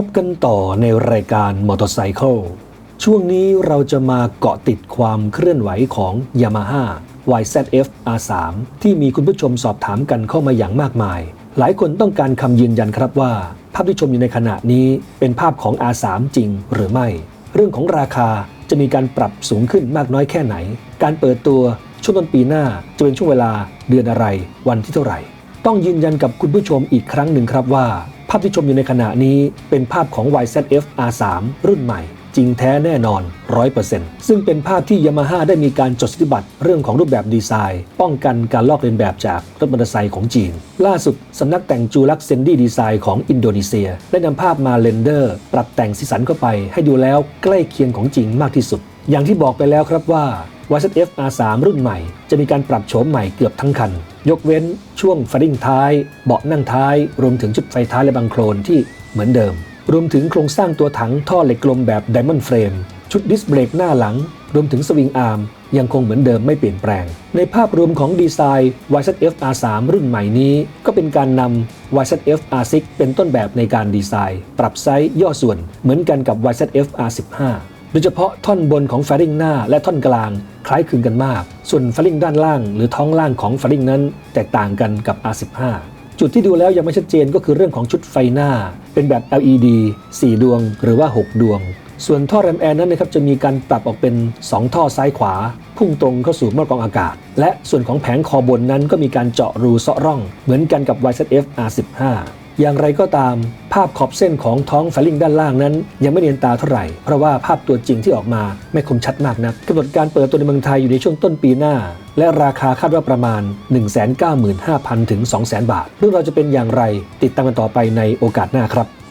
พบกันต่อในรายการมอเตอร์ไซค์ช่วงนี้เราจะมาเกาะติดความเคลื่อนไหวของ Yamaha YZF R3 ที่มีคุณผู้ชมสอบถามกันเข้ามาอย่างมากมาย หลายคนต้องการคำยืนยันครับว่า ภาพที่ชมอยู่ในขณะนี้เป็นภาพของ R3 จริงหรือไม่ เรื่องของราคาจะมีการปรับสูงขึ้นมากน้อยแค่ไหน การเปิดตัวช่วงต้นปีหน้าจะเป็นช่วงเวลาเดือนอะไร วันที่เท่าไหร่ ต้องยืนยันกับคุณผู้ชมอีกครั้งหนึ่งครับว่าาพที่ชมอยู่ในขณะนี้เป็นภาพของ YZF R3 รุ่นใหม่ จริงแท้แน่นอน 100%ซึ่งเป็นภาพที่ Yamaha ได้มีการจดสิทธิบัตรเรื่องของรูปแบบดีไซน์ ป้องกันการลอกเลียนแบบจากรถมอเตอร์ไซค์ของจีน ล่าสุดสำนักแต่งจูลักเซนดี้ดีไซน์ของอินโดนีเซีย ได้นำภาพมาเรนเดอร์ ปรับแต่งสีสันเข้าไป ให้ดูแล้วใกล้เคียงของจริงมากที่สุด อย่างที่บอกไปแล้วครับว่า YZF R3 รุ่นใหม่ จะมีการปรับโฉมใหม่เกือบทั้งคัน ยกเว้นช่วงฟัดดิ้งท้าย เบาะนั่งท้าย รวมถึงชุดไฟท้ายและบังโครนที่เหมือนเดิม รวมถึงโครงสร้างตัวถังท่อเหล็กกลมแบบ Diamond Frame ชุดดิสเบรกหน้าหลัง รวมถึงสวิงอาร์มยังคงเหมือนเดิมไม่เปลี่ยนแปลง ในภาพรวมของดีไซน์ YZF R3 รุ่นใหม่นี้ ก็เป็นการนำ YZF R6 เป็นต้นแบบในการดีไซน์ ปรับไซส์ย่อส่วนเหมือนกันกับ YZF R15 ดยเฉพาะท่อนบนของแฟริงหน้าและท่อนกลางคล้ายคลึงกันมาก ส่วนแฟริงด้านล่างหรือท้องล่างของแฟริงนั้นแตกต่างกันกับ R15 จุดที่ดูแล้วยังไม่ชัดเจนก็คือเรื่องของชุดไฟหน้า เป็นแบบ LED 4 ดวงหรือว่า 6 ดวง ส่วนท่อแรมแอร์นั้นนะครับจะมีการปรับออกเป็น 2 ท่อซ้ายขวา พุ่งตรงเข้าสู่มอกรองอากาศ และส่วนของแผงคอบนนั้นก็มีการเจาะรูเซาะร่อง เหมือนกันกับ YZF R15 อย่างไรก็ตาม ภาพขอบเส้นของท้องแฟลิงด้านล่างนั้น ยังไม่เนียนตาเท่าไหร่ เพราะว่าภาพตัวจริงที่ออกมาไม่คมชัดมากนักกำหนดการเปิดตัวในเมืองไทยอยู่ในช่วงต้นปีหน้า และราคาคาดว่าประมาณ 195,000 ถึง 200,000 บาท เรื่องเราจะเป็นอย่างไรติดตามกันต่อไปในโอกาสหน้าครับ